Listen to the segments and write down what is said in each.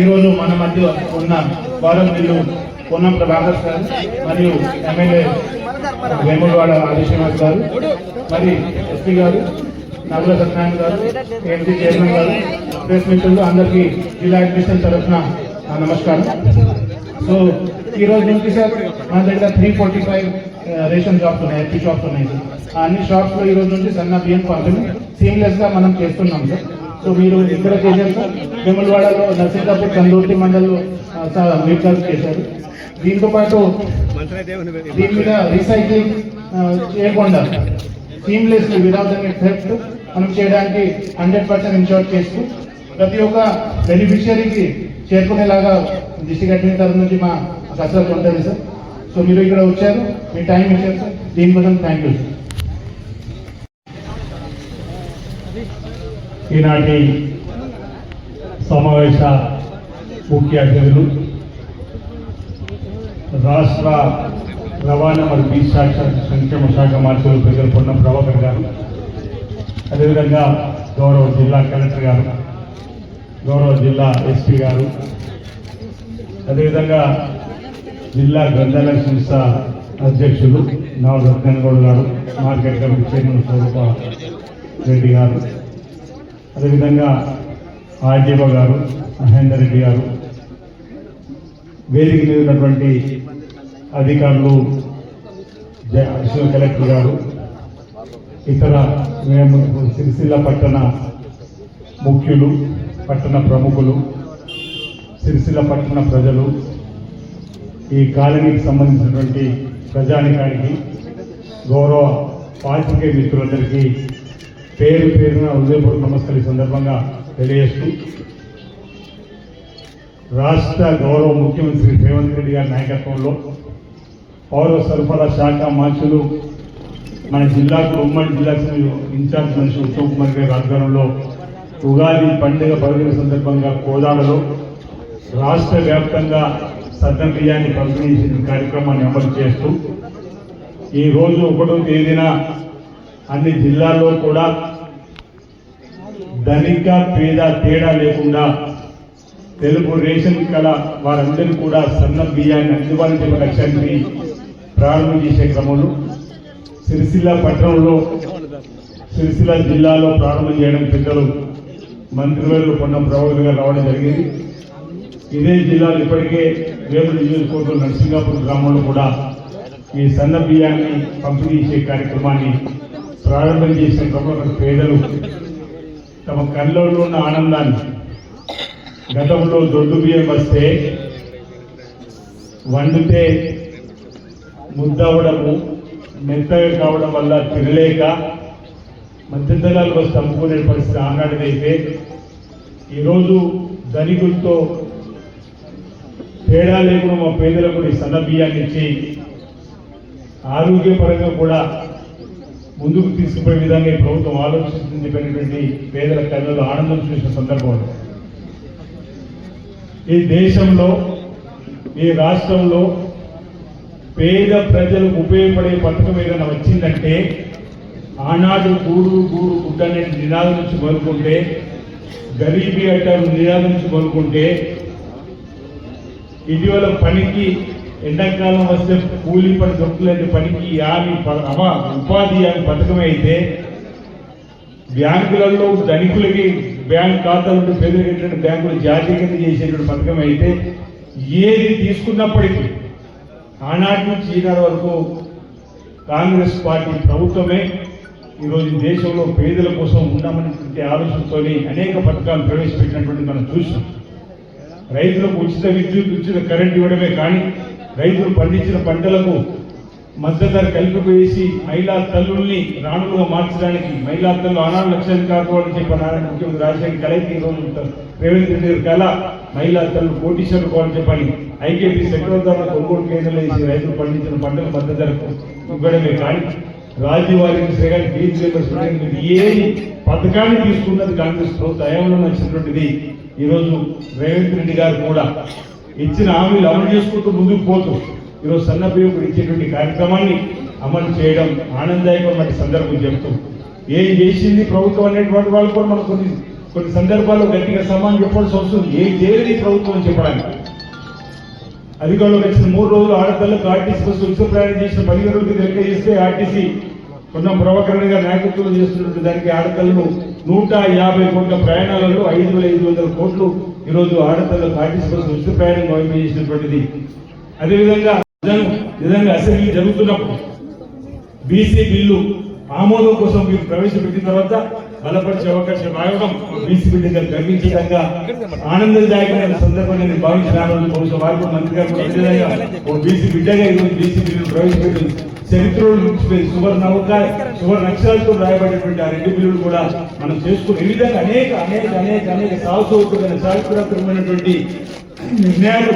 ఈరోజు మన మధ్య ఉన్న గౌరవనీయులు పొన్నం ప్రభాకర్ సార్ మరియు ఎమ్మెల్యే వేములవాడ ఆదిశ్రీనివాస్ గారు మరి ఎస్పీ గారు నగర సత్యనారాయణ గారు ఎంపీ చైర్మన్ గారు ప్రెస్ మిత్రులు అందరికీ జిల్లా అడ్మిషన్ తరఫున నమస్కారం. సో ఈ రోజు నుంచి సార్ మన దగ్గర three forty five ration shops ఉన్నాయి ఎస్పీ షాప్స్ ఉన్నాయి. సార్ అన్ని షాప్స్లో ఈ రోజు నుంచి సన్న బియ్యం పంపిణీ సీమ్లెస్గా మనం చేస్తున్నాం సార్. సో మీరు ఇక్కడ చేశారు సార్. వెములవాడలో నర్సింగాపూర్ కందూర్తి మండలంలో మీట్ చేశారు. దీంతో పాటు దీని మీద రీసైక్లింగ్ చేయకుండా సీమ్లెస్ విదౌట్ ఎనీ ఎఫెక్ట్ మనం చేయడానికి హండ్రెడ్ పర్సెంట్ ఇన్షోర్ చేస్తూ ప్రతి ఒక్క బెనిఫిషియరీకి చేరుకునేలాగా డిస్ట్రిక్ట్ తరఫు నుంచి మా కసరత్తు ఉంటుంది సార్. సో మీరు ఇక్కడ వచ్చారు మీ టైం ఇచ్చారు సార్. దీనికోసం థ్యాంక్ యూ సార్. ఈనాటి సమావేశ ముఖ్య అతిథులు రాష్ట్ర రవాణా మరియు బీచ్ శాఖ సంక్షేమ శాఖ మంత్రులు ప్రజలు పొన్న ప్రభాకర్ గారు అదేవిధంగా గౌరవ జిల్లా కలెక్టర్ గారు గౌరవ జిల్లా ఎస్పీ గారు అదేవిధంగా జిల్లా గ్రంథాలయ సంస్థ అధ్యక్షులు నాలుగు రత్నగౌడ్ గారు market committee chairman Swaroopa Reddy గారు అదేవిధంగా ఆర్డీఓ గారు మహేందర్ రెడ్డి గారు వేదిక మీద ఉన్నటువంటి అధికారులు అడిషనల్ కలెక్టర్ గారు ఇతర మేము సిరిసిల్ల పట్టణ ముఖ్యులు పట్టణ ప్రముఖులు సిరిసిల్ల పట్టణ ప్రజలు ఈ కాలనీకి సంబంధించినటువంటి ప్రజానికానికి గౌరవ పాత్రికేయ మిత్రులందరికీ పేరు పేరున హృదయపూర్వక నమస్కారం ఈ సందర్భంగా తెలియజేస్తూ రాష్ట్ర గౌరవ ముఖ్యమంత్రి రేవంత్ రెడ్డి గారి నాయకత్వంలో పౌర సరఫరా శాఖ మంత్రులు మన జిల్లాకు ఉమ్మడి జిల్లాకు ఇన్ఛార్జ్ మనిషి ఉత్తమ్ కుమార్ గారి ఆధ్వర్యంలో ఉగాది పండుగ పర్వదిన సందర్భంగా కోదాడలో రాష్ట్ర వ్యాప్తంగా సద్దం బియ్యాన్ని పంపిణీ చేసిన కార్యక్రమాన్ని అమలు చేస్తూ ఈ ఒకటో తేదీన అన్ని జిల్లాల్లో కూడా ధనిక పేద తేడా లేకుండా తెలుగు రేషన్ కళ వారందరూ కూడా సన్న బియ్యాన్ని అందుబాటులో లక్ష్యాన్ని ప్రారంభం చేసే క్రమంలో సిరిసిల్ల పట్టణంలో సిరిసిల్ల జిల్లాలో ప్రారంభం చేయడం పెద్దలు మంత్రివర్యులు పొన్నం ప్రభాకర్ గారు రావడం జరిగింది. ఇదే జిల్లాలో ఇప్పటికే వేముల నియోజకవర్గం నరసింగాపూర్ గ్రామంలో కూడా ఈ సన్న బియ్యాన్ని పంపిణీ చేసే కార్యక్రమాన్ని ప్రారంభం చేసిన క్రమంలో పేదలు తమ కళ్ళలో ఉన్న ఆనందాన్ని గతంలో దొడ్డు బియ్యం వస్తే వండితే ముద్దవడము మెత్తగా కావడం వల్ల తినలేక మధ్యతరాలు వస్తే అమ్ముకునే పరిస్థితి ఆనాటిదైతే ఈరోజు ధనికులతో తేడా లేకుండా మా పేదలకు సన్న బియ్యాన్ని ఇచ్చి ఆరోగ్యపరంగా కూడా ముందుకు తీసుకుపోయే విధంగా ఈ ప్రభుత్వం ఆలోచిస్తుంది చెప్పినటువంటి పేదల కళ్ళలో ఆనందం చూసిన సందర్భం ఈ దేశంలో ఈ రాష్ట్రంలో పేద ప్రజలకు ఉపయోగపడే పథకం ఏదైనా వచ్చిందంటే ఆనాడు గూడు గూడు గుడ్డ అనే నినాదం నుంచి మొదలుకుంటే గరీబీ అట్ట నినాదం నుంచి మొదలుకుంటే ఇటీవల పనికి ఎండాకాలం వస్తే కూలీ పని దొరకలేని పనికి యామి ప- ఉపాధి హామీ పథకం అయితే బ్యాంకులలో ధనికులకి బ్యాంక్ ఖాతాలు పేదరికటువంటి బ్యాంకులు జాతీయకరణ చేసేటువంటి పథకం అయితే ఏది తీసుకున్నప్పటికీ ఆనాటి నుంచి ఈనాడు వరకు కాంగ్రెస్ పార్టీ ప్రభుత్వమే ఈరోజు దేశంలో పేదల కోసం ఉన్నామనేటువంటి ఆలోచనతో అనేక పథకాలు ప్రవేశపెట్టినటువంటి మనం చూసాం రైతులకు ఉచిత విద్యుత్ ఉచిత కరెంట్ ఇవ్వడమే కానీ రైతులు పండించిన పంటలకు మద్దతు ధర కలిపి వేసి మహిళా తల్లుల్ని రాణులుగా మార్చడానికి మహిళా తల్లు అనాడు లక్ష్యాన్ని కాకూడదని చెప్పి నారాయణ ముఖ్యమంత్రి రాజశేఖర్ కలైతే ఈ రేవంత్ రెడ్డి గారి కళ మహిళా తల్లు కోటీశ్వరులు కావాలని చెప్పని ఐకేపీ సెక్టర్ కొనుగోలు కేంద్రాలు వేసి రైతులు పండించిన పంటల మద్దతు ధరకు ఇవ్వడమే కానీ రాజీవారి శ్రీగారి బీజేపీ ఏ పథకాన్ని తీసుకున్నది కాంగ్రెస్ ప్రభుత్వ హయాంలో నచ్చినటువంటిది ఈరోజు రేవంత్ రెడ్డి గారు కూడా ఇచ్చిన హామీలు అమలు చేసుకుంటూ ముందుకు పోతూ ఈరోజు సన్న ఇచ్చేటువంటి కార్యక్రమాన్ని అమలు చేయడం ఆనందదాయకమైన సందర్భం చెప్తూ ఏం చేసింది ప్రభుత్వం అనేటువంటి వాళ్ళు కూడా మనకు కొన్ని కొన్ని సందర్భాల్లో గట్టిగా సమానం చెప్పాల్సి వస్తుంది ఏం చేయలేదు ప్రభుత్వం అని చెప్పడానికి. అధికారులు వచ్చిన మూడు రోజులు ఆడపిల్లలకు ఆర్టీసీ బస్సు ఉచిత ప్రయాణం చేసిన పదిహేను రోజులకి తెలియజేస్తే ఆర్టీసీ కొన్న ప్రభాకరణ గారు నాయకత్వం చేస్తున్నట్టు దానికి ఆడపిల్లలు నూట యాభై కోట్ల ప్రయాణాలలో ఐదు వేల ఐదు వందల కోట్లు ఈరోజు ఆడపిల్లలకు ఆర్టీసీ బస్సు ఉచిత ప్రయాణం వైపు చేసినటువంటిది అదేవిధంగా నిజంగా అసెంబ్లీ జరుగుతున్నప్పుడు బీసీ బిల్లు ఆమోదం కోసం మీరు ప్రవేశపెట్టిన తర్వాత బలపరిచే అవకాశం రావడం బీసీ బిడ్డగా గర్వించడంగా ఆనందదాయకమైన సందర్భంగా నేను భావించినాను బహుశా వారికి కూడా మంత్రి గారు కూడా ఓ బీసీ బిడ్డగా ఈరోజు బీసీ బిల్లు ప్రవేశపెట్టింది చరిత్రలో నిలిచిపోయింది సువర్ణ అవకాశ సువర్ణ అక్షరాలతో రాయబడినటువంటి ఆ రెండు బిల్లులు కూడా మనం చేసుకుని ఈ విధంగా అనేక అనేక అనేక అనేక సాహసోపమైన చారిత్రాత్మకమైనటువంటి నిర్ణయాలు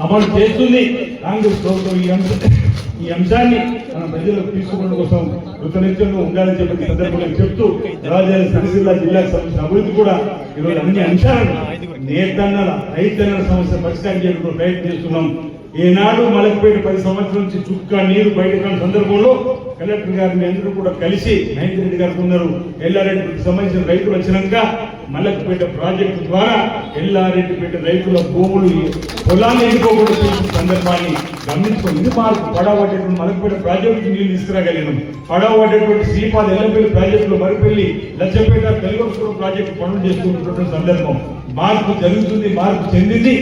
అమలు చేస్తుంది కాంగ్రెస్ ప్రభుత్వం ఈ అంశం ఈ అంశాన్ని మన ప్రజలకు తీసుకోవడం కోసం కృతనిత్యంగా ఉండాలని చెప్పి సందర్భంగా చెప్తూ రాజధాని సిరిసిల్ల జిల్లాకు సంబంధించిన అభివృద్ధి కూడా ఈరోజు అన్ని అంశాలను నేతన్నల రైతన్నల సమస్య పరిష్కారం చేయడానికి ప్రయత్నం చేస్తున్నాం. ఈనాడు మలక్పేట పది సంవత్సరాల నుంచి చుక్క నీరు బయటకు సందర్భంలో కలెక్టర్ గారిని అందరూ కూడా కలిసి మహేందర్ రెడ్డి గారు ఉన్నారు. ఎల్లారెడ్డికి సంబంధించిన రైతులు వచ్చినాక మలక్పేట ప్రాజెక్టు ద్వారా ఎల్లారెడ్డిపేట రైతుల భూములు పొలాన్ని ఎన్నుకోకూడదు సందర్భాన్ని గమనించుకో ఇది మార్పు పడవ పట్టేటువంటి మలకపేట ప్రాజెక్టు నీళ్ళు తీసుకురాగలిగినాం. పట్టేటువంటి శ్రీపాద ఎల్లంపల్లి ప్రాజెక్టులో మరిపెళ్ళి లచ్చపేట తెలుగుపురం ప్రాజెక్టు పనులు చేసుకుంటున్న సందర్భం. మార్పు జరుగుతుంది మార్పు చెందింది.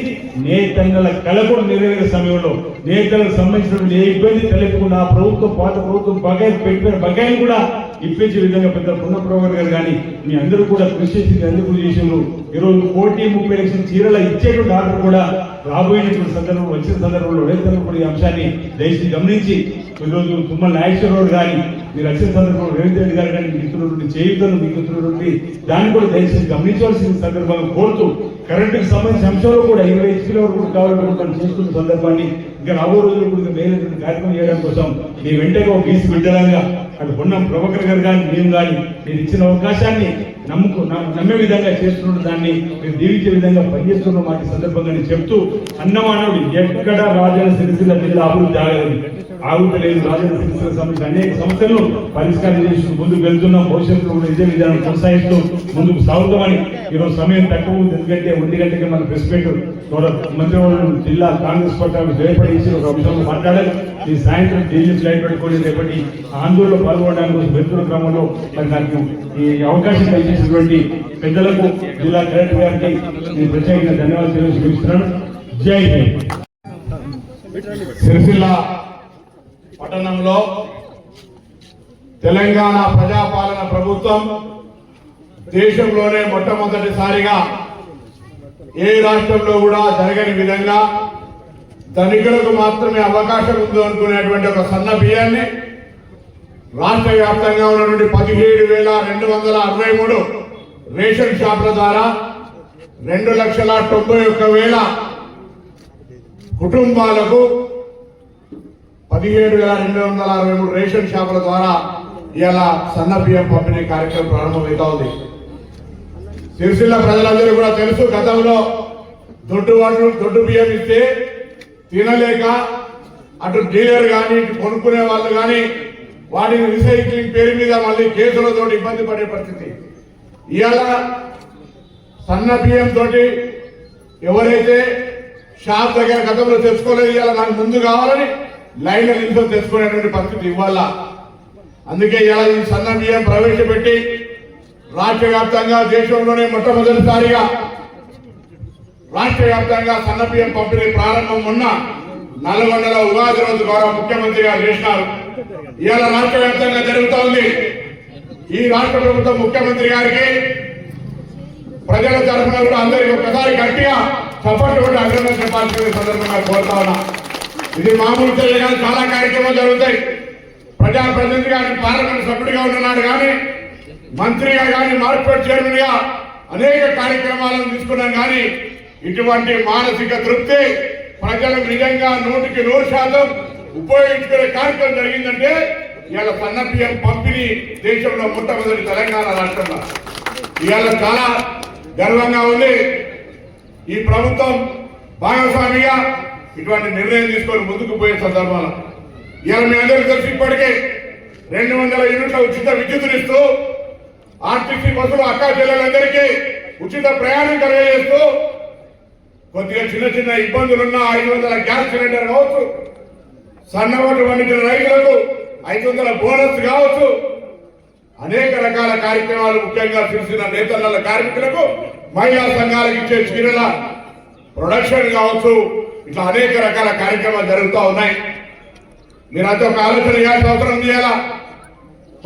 నేతన్నల కళ కూడా నెరవేరే సమయంలో నేతలకు సంబంధించినటువంటి ఏ ఇబ్బంది తలెత్తకుండా ఆ ప్రభుత్వం పాత ప్రభుత్వం బకాయిలు పెట్టిన బకాయిలు కూడా ఇప్పించే విధంగా పెద్ద పునఃప్రవర్ గారు కానీ మీ అందరూ కూడా కృషి చేసి అందుకు అందరూ కృషి ఈరోజు కోటి ముప్పై లక్షల చీరల ఇచ్చేటువంటి ఆర్డర్ కూడా రాబోయేటువంటి సందర్భంలో వచ్చిన సందర్భంలో రైతులు కూడా ఈ అంశాన్ని దయచేసి గమనించి ఈరోజు తుమ్మల నాగేశ్వరరావు గారి మీరు వచ్చిన సందర్భంలో రేవంత్ రెడ్డి గారు కానీ మీకు ఇస్తున్నటువంటి చేయుతను మీకు ఇస్తున్నటువంటి దాన్ని కూడా దయచేసి గమనించవలసిన సందర్భంగా కోరుతూ కరెంటుకి సంబంధించిన అంశాలు కూడా ఇరవై హెచ్పీల వరకు కావాలనుకుంటున్న చేస్తున్న సందర్భాన్ని ఇంకా రాబో రోజులు కూడా మేలైనటువంటి కార్యక్రమం చేయడం కోసం మీ వెంటనే ఒక బీసీ బిడ్డలాగా అటు ఉన్న ప్రభాకర్ గారు కానీ మేము కానీ మీరు ఇచ్చిన అవకాశాన్ని నమ్ముకు నమ్మే విధంగా చేస్తున్న దాన్ని మేము దీవించే విధంగా పనిచేస్తున్న మాట సందర్భంగా చెప్తూ అన్నమానవుడు ఎక్కడ రాజన సిరిసిల్ల జిల్లా అభివృద్ధి ఆగలేదు ఆగుతలేదు రాజన సిరిసిల్ల సంబంధించిన అనేక సమస్యలను పరిష్కారం చేసి ముందుకు వెళ్తున్నాం. భవిష్యత్తులో కూడా ఇదే విధానం కొనసాగిస్తూ ముందుకు సాగుతామని ఈరోజు సమయం తక్కువ ఉంది. ఎందుకంటే ఒంటి గంటకి మన ప్రెస్ మీట్ మంత్రివర్గం జిల్లా కాంగ్రెస్ పట్ల భయపడేసి ఒక అంశంలో మాట్లాడారు. ఈ సాయంత్రం ఢిల్లీ ఫ్లైట్ పెట్టుకొని రేపటి ఆందోళనలో పాల్గొనడానికి కోసం వెళ్తున్న క్రమంలో మరి నాకు ఈ అవకాశం చేసినటువంటి పెద్దలకు జిల్లా కలెక్టర్ గారికి నేను ప్రత్యేకంగా ధన్యవాదాలు తెలియజేస్తున్నాను. జై హింద్. సిరిసిల్ల పట్టణంలో తెలంగాణ ప్రజాపాలన ప్రభుత్వం దేశంలోనే మొట్టమొదటిసారిగా ఏ రాష్ట్రంలో కూడా జరగని విధంగా ధనికులకు మాత్రమే అవకాశం ఉందో అనుకునేటువంటి ఒక సన్న బియ్యాన్ని రాష్ట్ర వ్యాప్తంగా ఉన్నటువంటి పదిహేడు వేల రెండు వందల అరవై మూడు రేషన్ షాపుల ద్వారా రెండు లక్షల తొంభై ఒక్క వేల కుటుంబాలకు పదిహేడు వేల రెండు వందల అరవై మూడు రేషన్ షాపుల ద్వారా ఇలా సన్న బియ్యం పంపిణీ కార్యక్రమం ప్రారంభమవుతా ఉంది. సిరిసిల్ల ప్రజలందరూ కూడా తెలుసు గతంలో దొడ్డు వాళ్ళు దొడ్డు బియ్యం ఇస్తే తినలేక అటు డీలర్ కానీ కొనుక్కునే వాళ్ళు కానీ వాటిని రీసైక్లింగ్ పేరు మీద మళ్ళీ కేసులతో ఇబ్బంది పడే పరిస్థితి. ఇవాళ సన్న బియ్యం తోటి ఎవరైతే షాప్ దగ్గర గతంలో తెచ్చుకోలేదు ఇవాళ నాకు ముందు కావాలని లైన్ నిలిచి తెచ్చుకునేటువంటి పరిస్థితి ఇవ్వాల. అందుకే ఇలా ఈ సన్న బియ్యం ప్రవేశపెట్టి రాష్ట్ర వ్యాప్తంగా దేశంలోనే మొట్టమొదటిసారిగా రాష్ట్ర వ్యాప్తంగా సన్న బియ్యం పంపిణీ ప్రారంభం ఉన్న నల్గొండలో ఉగాది రోజు ద్వారా ముఖ్యమంత్రి గారు చేసినారు. ఇవాళ రాష్ట్ర వ్యాప్తంగా జరుగుతూ ఉంది ఈ రాష్ట్ర ప్రభుత్వం ముఖ్యమంత్రి గారికి ప్రజల తరఫున కూడా అందరికీ ఒకసారి గట్టిగా సపోర్ట్ కూడా అభినందన చెప్పాల్సిన సందర్భంగా కోరుతా ఉన్నా. ఇది మామూలు చర్య చాలా కార్యక్రమాలు జరుగుతాయి. ప్రజా ప్రతినిధి కానీ పార్లమెంట్ సభ్యుడిగా ఉన్నాడు కానీ మంత్రిగా కానీ మార్కెట్ చైర్మన్గా అనేక కార్యక్రమాలను తీసుకున్నాం కానీ ఇటువంటి మానసిక తృప్తి ప్రజలకు నిజంగా నూటికి నూరు శాతం ఉపయోగించుకునే కార్యక్రమం జరిగిందంటే ఇవాళ సన్న బియ్యం పంపిణీ దేశంలో మొట్టమొదటి తెలంగాణ రాష్ట్రంలో. ఇవాళ చాలా గర్వంగా ఉంది. ఈ ప్రభుత్వం భాగస్వామిగా ఇటువంటి నిర్ణయం తీసుకొని ముందుకు పోయే సందర్భాలు. ఇవాళ మీ అందరికీ తెలిసి ఇప్పటికే రెండు వందల యూనిట్ల ఉచిత విద్యుత్తునిస్తూ ఆర్టీసీ బస్సులు అక్కా చెల్లెలందరికీ ఉచిత ప్రయాణం కలిగజేస్తూ కొద్దిగా చిన్న చిన్న ఇబ్బందులున్న ఐదు వందల గ్యాస్ సిలిండర్ కావచ్చు. సన్నవాటు పండించిన రైతులకు ఐదు వందల బోనస్ కావచ్చు. అనేక రకాల కార్యక్రమాలు ముఖ్యంగా చూసిన నేతల కార్మికులకు మహిళా సంఘాలకు ఇచ్చే చీరల ప్రొడక్షన్ కావచ్చు. ఇట్లా అనేక రకాల కార్యక్రమాలు జరుగుతూ ఉన్నాయి. మీరంతా ఒక ఆలోచన చేయాల్సిన అవసరం చేయాలా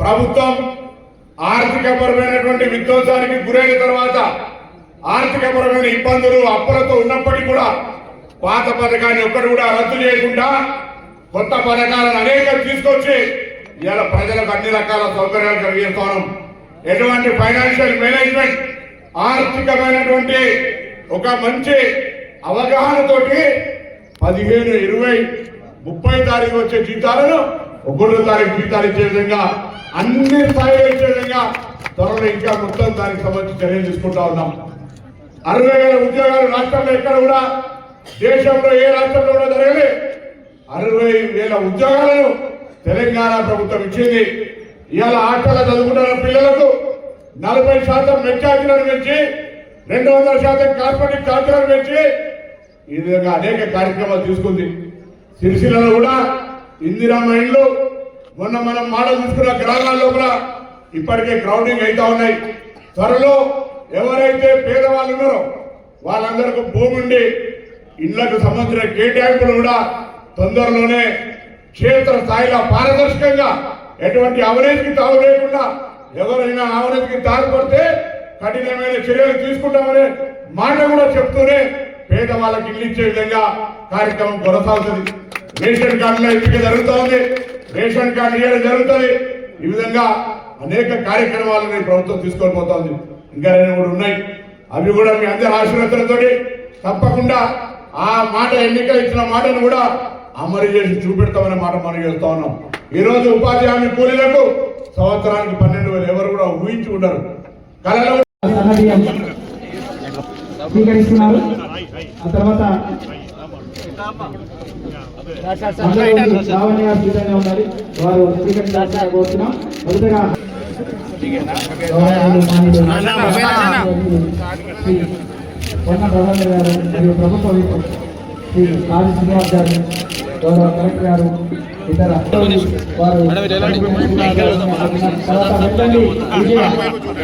ప్రభుత్వం ఆర్థికపరమైనటువంటి విధ్వంసానికి గురైన తర్వాత ఆర్థికపరమైన ఇబ్బందులు అప్పులతో ఉన్నప్పటికీ కూడా పాత పథకాన్ని ఒక్కటి కూడా రద్దు చేయకుండా కొత్త పథకాలను అనేక తీసుకొచ్చి ఇవాళ ప్రజలకు అన్ని రకాల సౌకర్యాలు కలిగిస్తాను. ఎటువంటి ఫైనాన్షియల్ మేనేజ్మెంట్ ఆర్థికమైనటువంటి ఒక మంచి అవగాహనతోటి పదిహేను ఇరవై ముప్పై తారీఖు వచ్చే జీతాలను ఒకటో తారీఖు జీతాలు ఇచ్చే విధంగా అన్ని స్థాయిలో ఇచ్చే విధంగా త్వరలో ఇంకా మొత్తం దానికి సంబంధించి చర్యలు తీసుకుంటా ఉన్నాం. అరవై వేల ఉద్యోగాలు రాష్ట్రంలో ఎక్కడ కూడా దేశంలో ఏ రాష్ట్రంలో కూడా జరగలేదు. అరవై వేల ఉద్యోగాలను తెలంగాణ ప్రభుత్వం ఇచ్చింది. ఇవాళ ఆటలు చదువుకుంటున్న పిల్లలకు నలభై శాతం మెచ్చార్జీలను పెంచి రెండు వందల శాతం కార్పొరేట్ ఛార్జీలను పెంచి ఈ విధంగా అనేక కార్యక్రమాలు తీసుకుంది. సిరిసిల్లలో కూడా ఇందిరా ఇండ్లు మొన్న మనం మోడల్ తీసుకున్న గ్రామాల్లో కూడా ఇప్పటికే గ్రౌండింగ్ అవుతా ఉన్నాయి. త్వరలో ఎవరైతే పేదవాళ్ళు ఉన్నారో వాళ్ళందరికీ భూమి ఉండి ఇళ్ళకు సంబంధించిన కేటాయింపులు కూడా తొందరలోనే క్షేత్ర స్థాయిలో పారదర్శకంగా ఎటువంటి అవినీతికి తావు లేకుండా ఎవరైనా అవినీతికి తారుపడితే కఠినమైన చర్యలు తీసుకుంటామనే మాట కూడా చెప్తూనే పేదవాళ్ళకి ఇల్లు ఇచ్చే విధంగా కార్యక్రమం కొనసాగుతుంది. రేషన్ కార్డులో ఇప్పటికే జరుగుతూ ఉంది రేషన్ కార్డు ఇవ్వడం జరుగుతుంది. ఈ విధంగా అనేక కార్యక్రమాలను ప్రభుత్వం తీసుకొని పోతుంది. ఇంకా రెండు మూడు ఉన్నాయి. అవి కూడా మీ అందరి ఆశీర్వచనతో తప్పకుండా ఆ మాట ఎన్నికలు ఇచ్చిన మాటను కూడా అమలు చేసి చూపెడతామనే మాట మనం చేస్తా ఉన్నాం. ఈ రోజు ఉపాధి హామీ కూలీలకు సంవత్సరానికి పన్నెండు వేలు ఎవరు కూడా ఊహించి ఉండరు. కళలో స్వీకరిస్తున్నారు. ఆ తర్వాత ఉండాలి. వారు స్వీకరించాల్సిన కోరుతున్నాం. మొదటగా ప్రభుత్వ శ్రీ కాజీ శ్రీనివాస్ గారు గౌరవ కలెక్టర్ గారు ఇతర వారు తర్వాత వెంటండి విజయ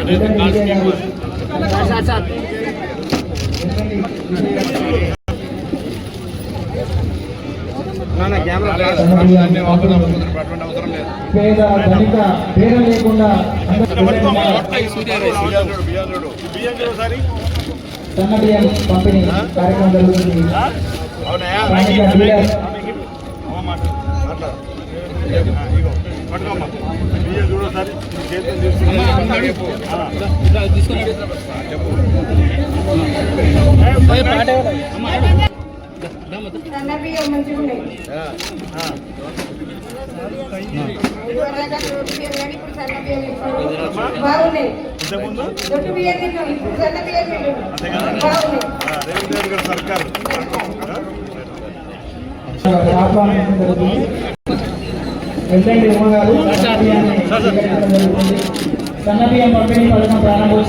వెంటండి విజయ గారు. పేద ధనిక పేద లేకుండా సన్నబియ్యం పంపిణీ కార్యక్రమం జరుగుతుంది. ఇదివరదాకా దొడ్డు బియ్యం కానీ ఇప్పుడు సన్న బియ్యం ఇస్తున్నారు. బాగున్నాయి. దొడ్డు బియ్యం తిన్నాం ఇప్పుడు సన్న బియ్యం తిన్నాం బాగున్నాయి ఆహ్వానించడం జరుగుతుంది వెంటండి గారు సన్నబియ్యాన్ని స్వీకరించడం సన్నబియ్యం పంపిణీ పథకం ప్రారంభోత్సవం